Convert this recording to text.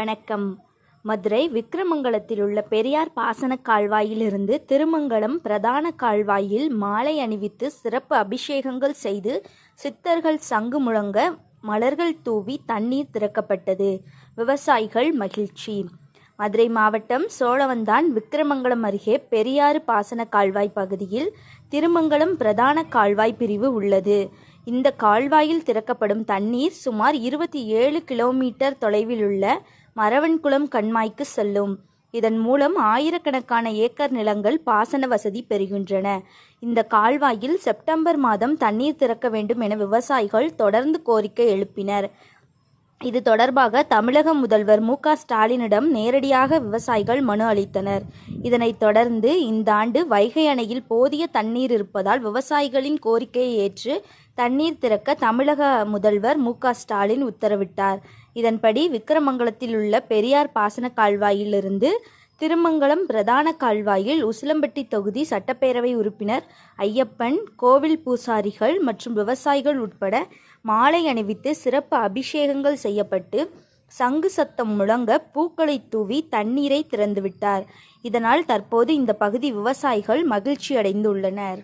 வணக்கம். மதுரை விக்கிரமங்கலத்தில் உள்ள பெரியார் பாசன கால்வாயிலிருந்து திருமங்கலம் பிரதான கால்வாயில் மாலை அணிவித்து சிறப்பு அபிஷேகங்கள் செய்து சித்தர்கள் சங்கு முழங்க மலர்கள் தூவி தண்ணீர் திறக்கப்பட்டது. விவசாயிகள் மகிழ்ச்சி. மதுரை மாவட்டம் சோழவந்தான் விக்கிரமங்கலம் அருகே பெரியாறு பாசன கால்வாய் பகுதியில் திருமங்கலம் பிரதான கால்வாய் பிரிவு உள்ளது. இந்த கால்வாயில் திறக்கப்படும் தண்ணீர் சுமார் இருபத்தி ஏழு கிலோமீட்டர் தொலைவில் உள்ள மரவன்குளம் கண்மாய்க்கு செல்லும். இதன் மூலம் ஆயிரக்கணக்கான ஏக்கர் நிலங்கள் பாசன வசதி பெறுகின்றன. இந்த கால்வாயில் செப்டம்பர் மாதம் தண்ணீர் திறக்க வேண்டும் என விவசாயிகள் தொடர்ந்து கோரிக்கை எழுப்பினர். இது தொடர்பாக தமிழக முதல்வர் மு ஸ்டாலினிடம் நேரடியாக விவசாயிகள் மனு அளித்தனர். இதனைத் தொடர்ந்து இந்த ஆண்டு வைகை அணையில் போதிய தண்ணீர் இருப்பதால் விவசாயிகளின் கோரிக்கையை ஏற்று தண்ணீர் திறக்க தமிழக முதல்வர் மு ஸ்டாலின் உத்தரவிட்டார். இதன்படி விக்கிரமங்கலத்தில் உள்ள பெரியார் பாசன கால்வாயிலிருந்து திருமங்கலம் பிரதான கால்வாயில் உசிலம்பட்டி தொகுதி சட்டப்பேரவை உறுப்பினர் ஐயப்பன் கோவில் பூசாரிகள் மற்றும் விவசாயிகள் உட்பட மாலை அணிவித்து சிறப்பு அபிஷேகங்கள் செய்யப்பட்டு சங்கு சத்தம் முழங்க பூக்களை தூவி தண்ணீரை திறந்துவிட்டார். இதனால் தற்போது இந்த பகுதி விவசாயிகள் மகிழ்ச்சி அடைந்துள்ளனர்